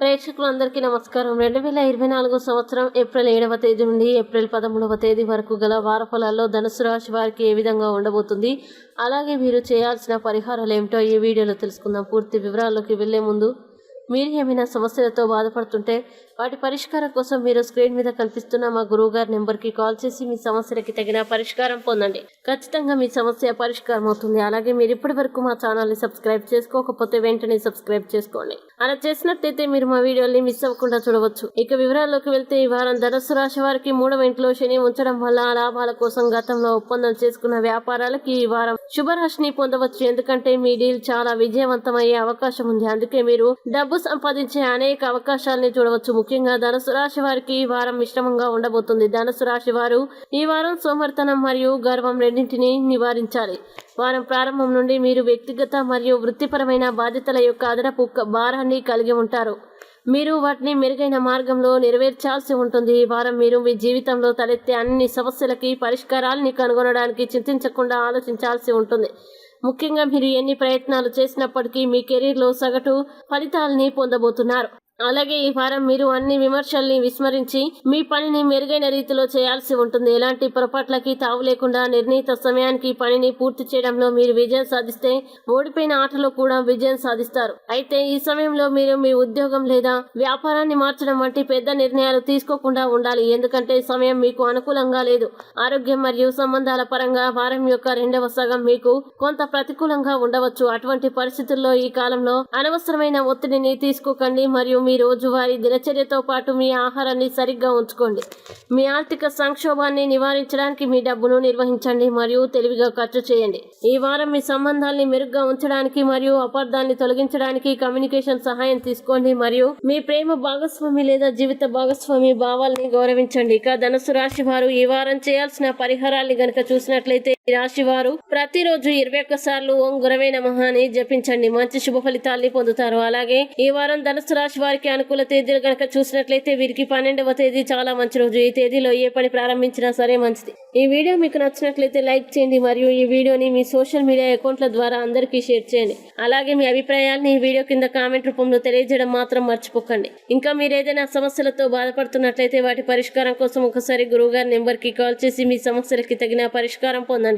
ప్రేక్షకులందరికీ నమస్కారం. రెండు వేల ఇరవై నాలుగు సంవత్సరం ఏప్రిల్ ఏడవ తేదీ నుండి ఏప్రిల్ పదమూడవ తేదీ వరకు గల వార ఫలాల్లో ధనుసు రాశి వారికి ఏ విధంగా ఉండబోతుంది? అలాగే మీరు చేయాల్సిన పరిహారాలు ఏమిటో ఈ వీడియోలో తెలుసుకుందాం. పూర్తి వివరాల్లోకి వెళ్ళే ముందు మీరు ఏమైనా సమస్యలతో బాధపడుతుంటే వాటి పరిష్కారం కోసం మీరు స్క్రీన్ మీద కనిపిస్తున్న మా గురువు గారి నెంబర్కి కాల్ చేసి మీ సమస్యలకి తగిన పరిష్కారం పొందండి. ఖచ్చితంగా మీ సమస్య పరిష్కారం అవుతుంది అలాగే మీరు ఇప్పటి వరకు మా ఛానల్ని సబ్స్క్రైబ్ చేసుకోకపోతే వెంటనే సబ్స్క్రైబ్ చేసుకోండి. అలా చేసినట్టయితే మీరు మా వీడియోని మిస్ అవ్వకుండా చూడవచ్చు. ఇక వివరాల్లోకి వెళ్తే ఈ వారం ధనస్సు రాశి వారికి మూడవ ఇంట్లో శని ఉంచడం వల్ల లాభాల కోసం గతంలో ఒప్పందం చేసుకున్న వ్యాపారాలకి ఈ వారం శుభరాశిని పొందవచ్చు. ఎందుకంటే మీ డీల్ చాలా విజయవంతమయ్యే అవకాశం ఉంది. అందుకే మీరు డబ్బు సంపాదించే అనేక అవకాశాలని చూడవచ్చు. ముఖ్యంగా ధనుసు రాశి వారికి ఈ వారం మిశ్రమంగా ఉండబోతుంది. ధనుసు రాశి వారు ఈ వారం సోమర్తనం మరియు గర్వం రెండింటిని నివారించాలి. వారం ప్రారంభం నుండి మీరు వ్యక్తిగత మరియు వృత్తిపరమైన బాధ్యతల యొక్క అదనపు భారాన్ని కలిగి ఉంటారు. మీరు వాటిని మెరుగైన మార్గంలో నెరవేర్చాల్సి ఉంటుంది. ఈ వారం మీరు మీ జీవితంలో తలెత్తే అన్ని సమస్యలకి పరిష్కారాలని కనుగొనడానికి చింతించకుండా ఆలోచించాల్సి ఉంటుంది. ముఖ్యంగా మీరు ఎన్ని ప్రయత్నాలు చేసినప్పటికీ మీ కెరీర్లో సగటు ఫలితాలని పొందబోతున్నారు. అలాగే ఈ వారం మీరు అన్ని విమర్శల్ని విస్మరించి మీ పనిని మెరుగైన రీతిలో చేయాల్సి ఉంటుంది. ఎలాంటి పొరపాట్లకి తావు లేకుండా నిర్ణీత సమయానికి పనిని పూర్తి చేయడంలో మీరు విజయం సాధిస్తే ఓడిపోయిన ఆటలో కూడా విజయం సాధిస్తారు. అయితే ఈ సమయంలో మీరు మీ ఉద్యోగం లేదా వ్యాపారాన్ని మార్చడం వంటి పెద్ద నిర్ణయాలు తీసుకోకుండా ఉండాలి. ఎందుకంటే ఈ సమయం మీకు అనుకూలంగా లేదు. ఆరోగ్యం మరియు సంబంధాల పరంగా వారం యొక్క రెండవ సగం మీకు కొంత ప్రతికూలంగా ఉండవచ్చు. అటువంటి పరిస్థితుల్లో ఈ కాలంలో అనవసరమైన ఒత్తిడిని తీసుకోకండి. మరియు మీ రోజువారీ దినచర్యతో పాటు మీ ఆహారాన్ని సరిగ్గా ఉంచుకోండి. మీ ఆర్థిక సంక్షోభాన్ని నివారించడానికి మీ డబ్బును నిర్వహించండి మరియు తెలివిగా ఖర్చు చేయండి. ఈ వారం మీ సంబంధాల్ని మెరుగ్గా ఉంచడానికి మరియు అపార్థాన్ని తొలగించడానికి కమ్యూనికేషన్ సహాయం తీసుకోండి మరియు మీ ప్రేమ భాగస్వామి లేదా జీవిత భాగస్వామి భావాల్ని గౌరవించండి. ఇక ధనుసు రాశి వారు ఈ వారం చేయాల్సిన పరిహారాల్ని గనక చూసినట్లయితే రాశి వారు ప్రతిరోజు ఇరవై ఒక్క సార్లు ఓం గురవే నమః అని జపించండి. మంచి శుభ ఫలితాల్ని పొందుతారు. అలాగే ఈ వారం ధనుసు రాశి వారికి అనుకూల తేదీలు గనక చూసినట్లయితే వీరికి పన్నెండవ తేదీ చాలా మంచి రోజు. ఈ తేదీలో ఏ పని ప్రారంభించినా సరే మంచిది. ఈ వీడియో మీకు నచ్చినట్లయితే లైక్ చేయండి. మరియు ఈ వీడియోని మీ సోషల్ మీడియా అకౌంట్ల ద్వారా అందరికీ షేర్ చేయండి. అలాగే మీ అభిప్రాయాల్ని ఈ వీడియో కింద కామెంట్ రూపంలో తెలియజేయడం మాత్రం మర్చిపోకండి. ఇంకా మీరు ఏదైనా సమస్యలతో బాధపడుతున్నట్లయితే వాటి పరిష్కారం కోసం ఒకసారి గురువుగారి నెంబర్కి కాల్ చేసి మీ సమస్యలకి తగిన పరిష్కారం పొందండి.